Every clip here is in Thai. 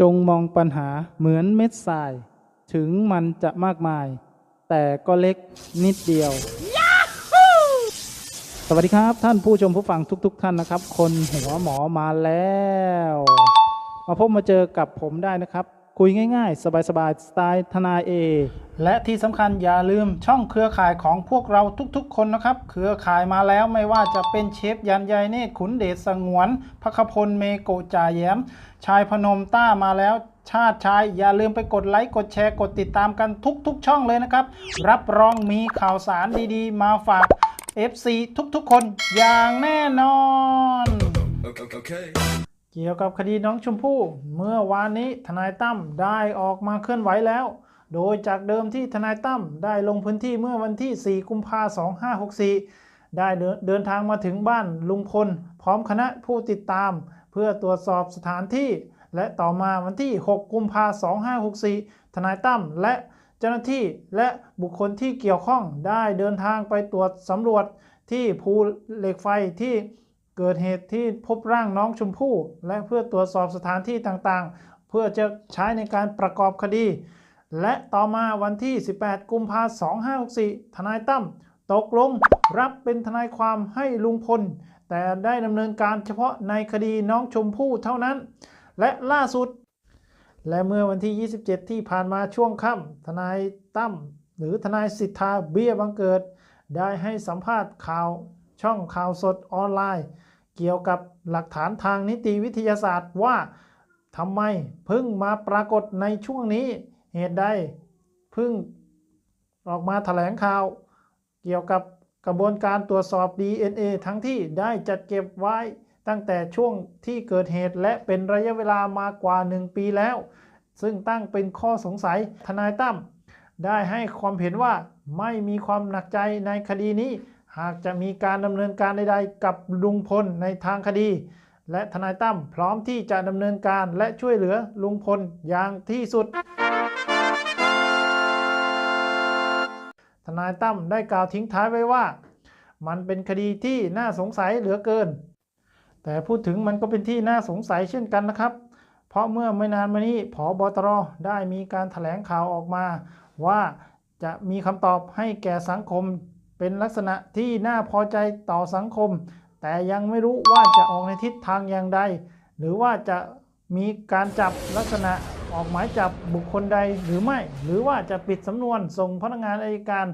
จงมองปัญหาเหมือนเม็ดทราย ถึงมันจะมากมาย แต่ก็เล็กนิดเดียว สวัสดีครับท่านผู้ชมผู้ฟังทุกๆท่านนะครับ คนหัวหมอมาแล้ว มาพบมาเจอกับผมได้นะครับ คุยง่ายๆ สบายๆสไตล์ทนายเอ และที่สำคัญอย่าลืมช่องเครือข่ายของพวกเราทุกๆ คนนะครับ เครือข่ายมาแล้วไม่ว่าจะเป็นเชฟยันยายเนตรขุนเดชสงวนพคพลเมโกจ่าแย้ม ชายพนมต้ามาแล้วชาติชาย อย่าลืมไปกดไลค์ กดแชร์ กดติดตามกันทุกๆ ช่องเลยนะครับ รับรองมีข่าวสารดีๆ มาฝาก FC ทุกๆ คนอย่างแน่นอน Okay. เกี่ยวกับคดีน้องชมพู่ เมื่อวานนี้ทนายตั้มได้ออกมาเคลื่อนไหวแล้ว โดยจากเดิมที่ทนายตั้มได้ลงพื้นที่เมื่อวันที่ 4 กุมภาพันธ์2564 ได้เดินเดินทางมาถึงบ้านลุงพล พร้อมคณะผู้ติดตาม เพื่อตรวจสอบสถานที่ และต่อมาวันที่ 6 กุมภาพันธ์2564 ทนายตั้มและเจ้าหน้าที่และบุคคลที่เกี่ยวข้องได้เดินทางไปตรวจสำรวจที่ภูเหล็กไฟที่ เกิดเหตุที่พบร่างน้องชมพู่ และเพื่อตรวจสอบสถานที่ต่างๆ เพื่อจะใช้ในการประกอบคดี และต่อมาวันที่ 18 กุมภาพันธ์2564 ทนายตั้มตกลงรับเป็นทนายความให้ลุงพล แต่ได้ดำเนินการเฉพาะในคดีน้องชมพู่เท่านั้น และล่าสุด และเมื่อวันที่ 27 ที่ผ่านมาช่วงค่ำทนายตั้มหรือทนายสิทธาเบี้ยบังเกิด ได้ให้สัมภาษณ์ข่าว ช่องข่าวสดออนไลน์ เกี่ยวกับหลักฐานทางนิติวิทยาศาสตร์ว่าทำไมเพิ่งมาปรากฏในช่วงนี้เหตุใดเพิ่งออกมาแถลงข่าว เกี่ยวกับกระบวนการตรวจสอบ DNA ทั้งที่ได้จัดเก็บไว้ตั้งแต่ช่วงที่เกิดเหตุและเป็นระยะเวลามากว่า 1 ปีแล้ว ซึ่งตั้งเป็นข้อสงสัยทนายตั้มได้ให้ความเห็นว่าไม่มีความหนักใจในคดีนี้ หากจะมีการดำเนินการใดๆ กับลุงพลในทางคดี และทนายตั้มพร้อมที่จะดำเนินการและช่วยเหลือลุงพลอย่างที่สุด ทนายตั้มได้กล่าวทิ้งท้ายไว้ว่า มันเป็นคดีที่น่าสงสัยเหลือเกิน แต่พูดถึงมันก็เป็นที่น่าสงสัยเช่นกันนะครับ เพราะเมื่อไม่นานมานี้ผอบตรได้มีการแถลงข่าวออกมา ว่าจะมีคำตอบให้แก่สังคม เป็นลักษณะที่น่าพอใจต่อสังคม แต่ยังไม่รู้ว่าจะออกในทิศทางอย่างใด หรือว่าจะมีการจับลักษณะออกหมายจับบุคคลใดหรือไม่ หรือว่าจะปิดสำนวนส่งพนักงานอายการ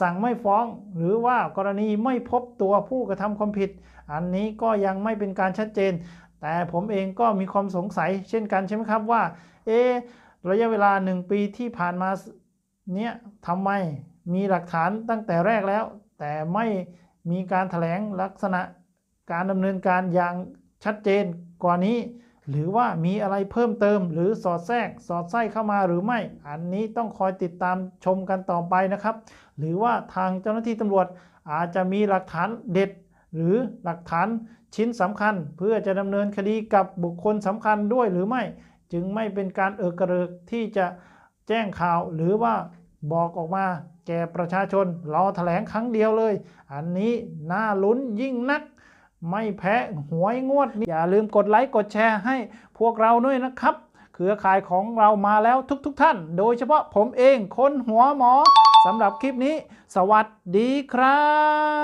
สั่งไม่ฟ้อง หรือว่ากรณีไม่พบตัวผู้กระทำความผิด อันนี้ก็ยังไม่เป็นการชัดเจน แต่ผมเองก็มีความสงสัยเช่นกันใช่ไหมครับว่า เอระยะเวลาหนึ่งปีที่ผ่านมาเนี้ยทำไม มีหลักฐานตั้งแต่แรกแล้ว แต่ไม่มีการถแถลงลักษณะการดำเนินการอย่างชัดเจนกว่านี้ หรือว่ามีอะไรเพิ่มเติม หรือสอดแทรกสอดไส้เข้ามาหรือไม่ อันนี้ต้องคอยติดตามชมกันต่อไปนะครับ หรือว่าทางเจ้าหน้าที่ตำรวจอาจจะมีหลักฐานเด็ด หรือหลักฐานชิ้นสำคัญ เพื่อจะดำเนินคดีกับบุคคลสำคัญด้วยหรือไม่ จึงไม่เป็นการเอิกกระเริกที่จะแจ้งข่าวหรือว่าบอกออกมา แก่ประชาชนรอแถลงครั้งเดียวเลย อันนี้น่าลุ้นยิ่งนัก ไม่แพ้หวยงวดนี้อย่าลืมกดไลค์กดแชร์ให้พวกเราด้วยนะครับ เครือข่ายของเรามาแล้วทุกๆทท่าน โดยเฉพาะผมเองคนหัวหมอสำหรับคลิปนี้ สวัสดีครับ